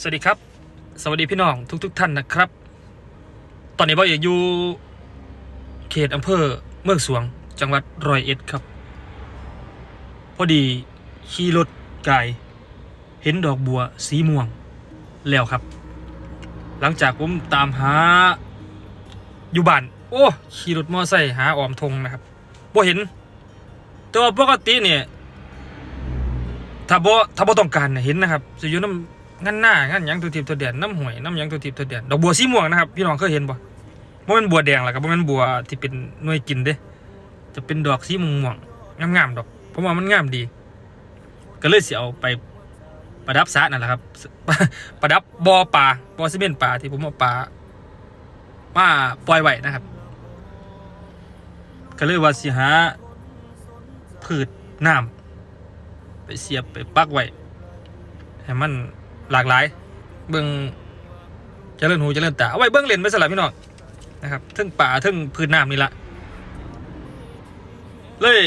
สวัสดีครับ สวัสดีพี่น้องทุกๆท่านนะครับ ตอนนี้บ่าอกอยู่เขตอำเภอเมืองสวง จังหวัดร้อยเอ็ดครับ พอดีขี่รถไกลเห็นดอกบัวสีม่วงแล้วครับ หลังจากผมตามหาอยู่บ้านโอ้ขี่รถมอไซค์หาออมทงนะครับบ่เห็น แต่ว่าปกติเนี่ยถ้าบ่ถ้าบ่ต้องการเห็นนะครับจะอยู่น้ำ งั้นหน้างั้นหยังตัวทิพย์ตัวเดียนน้ำหวยน้ำหยังตัวทิพย์ตัวเดียนดอกบัวสีม่วงนะครับพี่น้องเคยเห็นบ่บ่แม่นบัวแดงล่ะครับบ่แม่นบัวที่เป็นหน่วยกินเด้ จะเป็นดอกสีม่วงๆงามๆดอกผมว่ามันงามดี ก็เลยสิเอาไปประดับสระนั่นแหละครับ ประดับบ่อปลาบ่อซีเมนต์ปลาที่ผมเอาปลามาปล่อยไว้นะครับ ก็เลยว่าสิหาพืชน้ำไปเสียบไปปักไว้ให้มัน หลากหลาย เบิ่งจะเจริญหูจะเจริญตาเอาไว้เบิ่งเล่นไปสลับพี่น้องนะครับทึ่งป่าทึ่งพื้นน้ำนี่ละเลย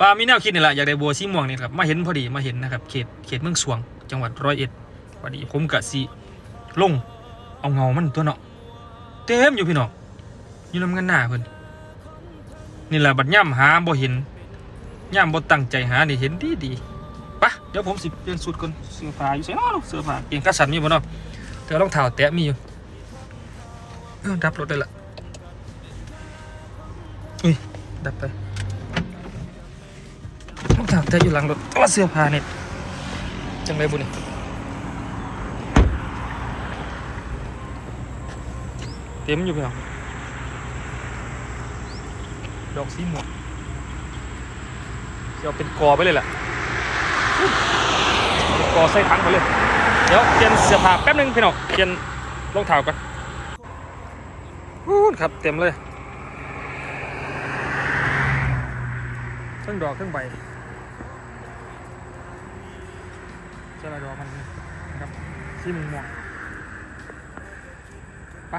ปลามีแนวคิดนี่แหละอยากได้บัวสีม่วงนี่ครับมาเห็นพอดีมาเห็นนะครับเขตเขตเมืองสวง จังหวัดร้อยเอ็ดพอดีผมกะสีลงเอาเงามันตัวเนาะเต็มอยู่พี่น้องอยู่นำกันหน้าเพิ่นนี่แหละบัดย่ำหาบ่เห็นย่ามบ่ตั้งใจหานี่เห็นดีดี ปะเดี๋ยวผมสิเปลี่ยนสูตรก่อนเสื้อผ้าอยู่ใส่เนาะเสื้อผ้าเตียนกงขาสั้นมีบ่เนาะแต่รองเท้าแตะมีอยู่ดับรถได้ละอุ้ยดับไปรองเท้าแตะอยู่หลังรถแต่ว่าเสื้อผ้านี่จังไดบุนี่เต็มอยู่เพี่น้องดอกสีม่วงจะเอาเป็นกอไปเลยแหละ ก่อใส่ถังไปเลย เดี๋ยวเปลี่ยนเสื้อผ้าแป๊บนึงพี่น้องเปลี่ยนรองเท้าก่อนอู้นครับเต็มเลยเครื่องดอกเครื่องใบเจ้าละดอกมันนะครับที่มึงมองไป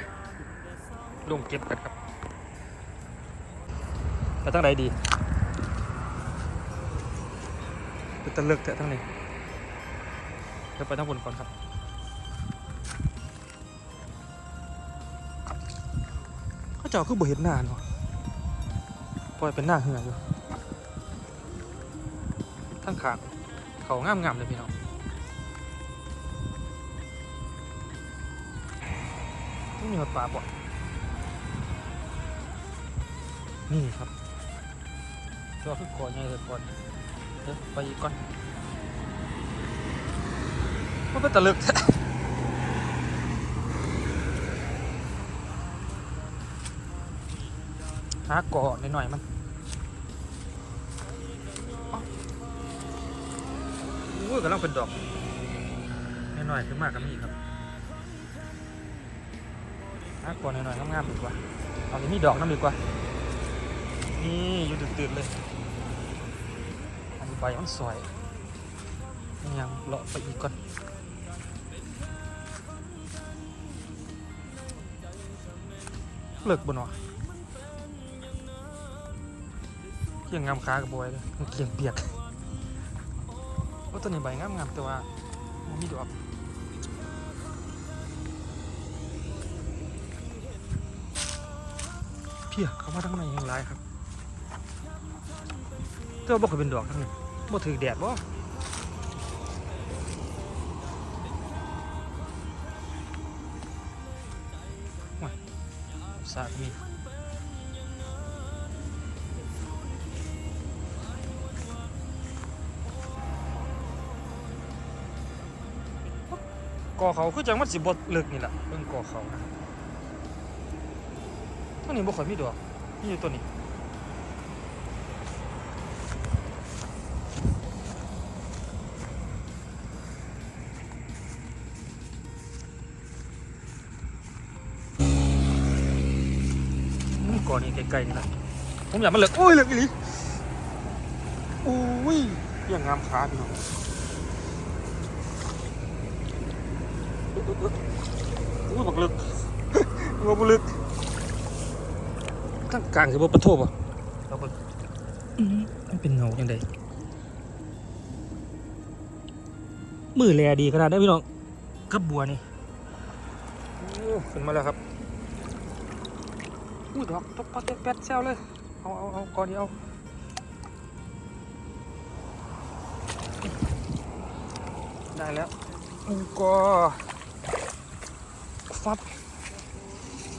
ลงเก็บกันครับไปตั้งไหนดี เป็นตะเลือกแต่ทั้งนี้เดี๋ยวไปทั้งบนก่อนครับเขาเจ้าคือบ่เห็นหน้าเนาะปล่อยเป็นหน้าเหืออยู่ทั้งขางเขางามๆเลยพี่น้องต้องมีหอดปลาบ่นี่ครับตัวคือก่อนใหญ่เลยก่อน เดี๋ยวไปก่อนมันเป็นตะลึกหาเกาะหน่อยๆมันอ้าวอุ้ยกำลังเป็นดอกหน่อยๆขึ้นมากกับนี่ครับหาเกาะหน่อยๆงามๆดีกว่าเอาที่นี่ดอกน้ำดีกว่า นี่อยู่ตื่นๆเลย อันนี้ใบมันสวยยังเลาะไปอีกก่อนเลิกบนวะเกี่ยงงามขากับบอยเลยมันเกี่ยงเปียกว่าตัวนี้ใบงามงามแต่ว่ามันมีดอกเพี้ยเขามาทั้งในยังไรครับเจ้าบ่เคยเป็นดอกทั้งนี้ บ่ถือแดดบ่ว้าสากมีก่อเขาคือจังมันสิบ่เลิกนี่แหละเบิ่งก่อเขานะครับตัวนี้บ่ค่อยมีดอกมีอยู่ตัวนี้ ก่อนนี่ไกลๆนี่แหละผมอยากมันเหลือกโอ้ยเหลือกอีหลีโอ้ยเรื่องงามขาพี่น้องอุ้ยบักลึกว่าบักลึกทั้งกลางคือบ่ปะโทบ่เราเบิ่งอื้อมันเป็นเงาจังไดมือแลดีขนาดได้พี่น้องกับบัวนี่โอ้ขึ้นมาแล้วครับ อุ้ยดอกตกปอดแป๊ดแซวเลย เอาเอาเอาก่อนเดียวได้แล้วอุยก็ฟับ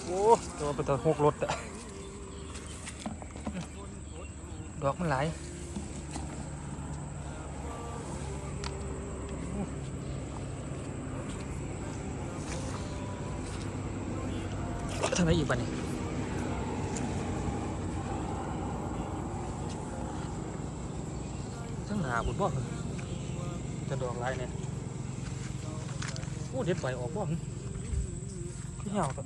โอ้ตัวเป็นตัวหกรถอะดอกมันหลายทำไมอีกบ้านี่ทั้งหนา บุญบ่จะดอกหลายเนี่ยโอ้เด็ดไฟออกบ่หึคือเหี่ยวตัว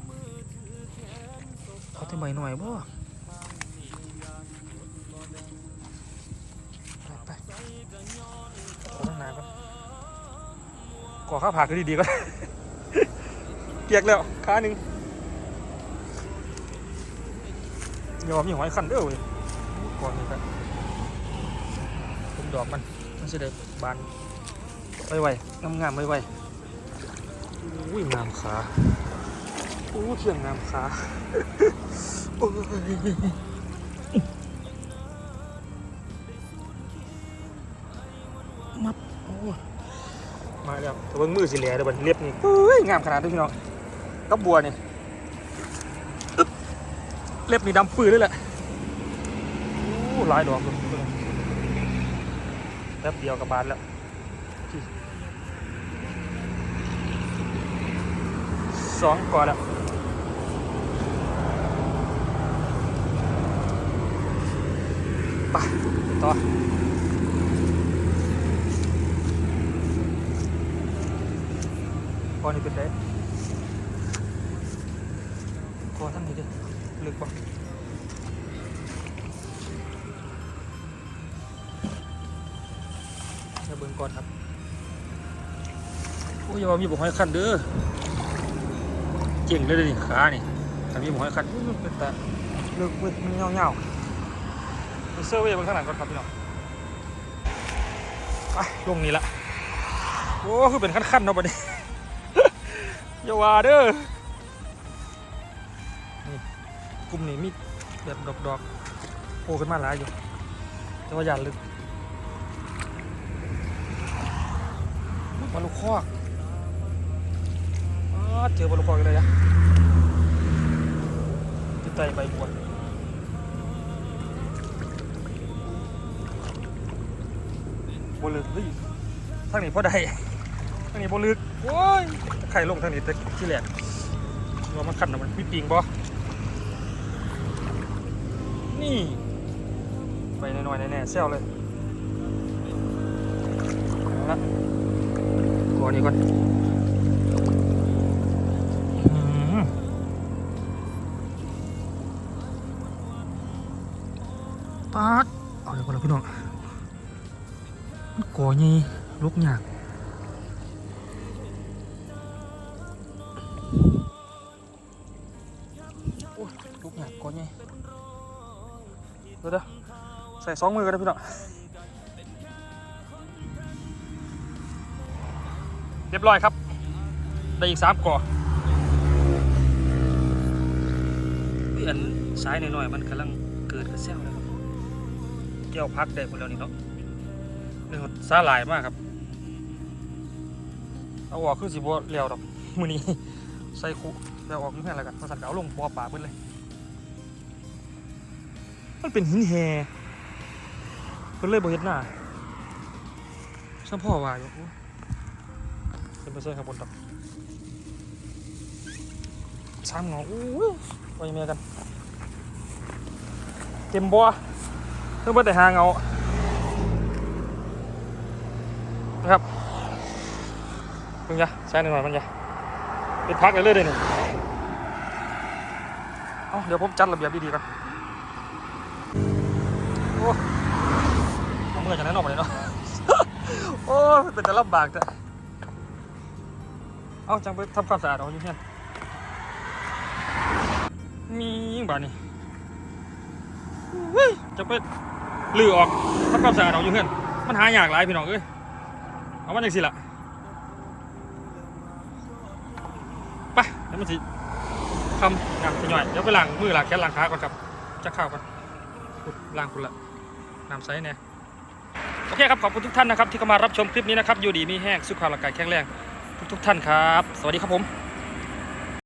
เขาจะใบหน่อยบ่ไปไปขอตั้งนานก่อนก่อข้าวผักดีๆก่อนเกียกแล้วขาหนึ่งยอมมีหอยขันเด้อเว้ยก่อนนี้ครับ ดอกมันมันจะได้บานไวๆงามๆไวๆอุ้ยงามขาอู้เที่ยงงามขาโอ้ยมับโอ้ยมาแล้วแต่เบิ่งมือสิเหลียเดี๋ยวบันเล็บนี่เฮ้ยงามขนาดนี้พี่น้องกับบัวนี่อึ๊บเล็บนี่ดำปื้อเลยแหละโอ้หลายดอกเลย แป๊บเดียวกับบานแล้วสองก่อนแล้วไปต่อก่อนนี้เป็นไงก่อนทั้งนี้ดิลึกปะ งก่อนครับโอ้ยอย่าว่ามีบุกหอยคันเด้อเจ๋งเลยเด้อนี่ขานี่ถ้ามีบุกหอยคันอุ้ยมันเป็นแต่ลึกเว้ยมันเงาๆเซอร์เวย์บนข้างหลังก่อนครับพี่น้องไปลงนี้ละโอ้คือเป็นขั้นๆเนาะบัดนี้อย่าว่าเด้อนี่กลุ่มนี้มีแบบดอกๆโผล่ขึ้นมาหลายอยู่แต่ว่าอย่าลึก มาลูกคอกเจอมาลูกคอกเลยนะติดใจใบบัวบลึกเฮ้ยทางนี้พอได้ทางนี้บลึกโอ้ยไข่ลงทางนี้แต่ที่แหลกว่ามันขันนะมันมีปิงบ่นี่ ไปหน่อยๆแน่ๆเซลเลยเอาละ ก่อนนี้ก่อนอืมปาดเอาเดี๋ยวก่อนละพี่น้องมันก่อใหญ่ลุกยากโอ้ยลุกยากก่อใหญ่เดี๋ยวเดี๋ยวใส่สองมือกันนะพี่น้อง เรียบร้อยครับ ได้อีกสามก่อเพื่อนซ้ายหน่อยๆมันกำลังเกิดกระเซลแล้วครับเกี่ยวพักได้หมดแล้วนี่เนาะนี่มันซาหลายมากครับ เอาออกคือสิบ่เลี้ยวดอกมือนี้ใส่คุแล้วออกนี่แค่แล้วกันมาสั่นก็เอาลงบ่อป่ากเบิดเลย มันเป็นหินแฮเพิ่นเลยบ่เฮ็ดหน้าซ้ำพ่อว่าอยู่ โอ้เป็นไปเส้นข้างบนดอกสามเงาโอ้ยไปยังไงกัน เต็มบ่เพิ่งเบิดแต่หาเงานะครับเพิ่งจะใช้หน่อยมันจะเป็นพักเลยเลยเดี๋ยวนี่เอาเดี๋ยวผมจัดระเบียบดีๆก่อนโอ้เอาเมื่อยจากนั้นออกมาเลยเนาะ โอ้ยเป็นแต่ลำบากแต่ อาจังไปทำความสะอาดเอาอยู่เพื่อนมีบ้านนี่จังไปลือออกทำความสะอาดเอาอยู่เพื่อนมันหายากหลายพี่น้องเอ้ยเอามันจังสิละไปแล้วมันสิทำอย่างไย่อยเดี๋ยวไปล้างมือล้างแขนล้างขาก่อนครับจะเข้ากันล้างคุณละน้ำใสเนี่ยโอเคครับขอบคุณทุกท่านนะครับที่เข้ามารับชมคลิปนี้นะครับอยู่ดีมีแห้งสุขภาพร่างกายแข็งแรง ทุกท่านครับ สวัสดีครับผม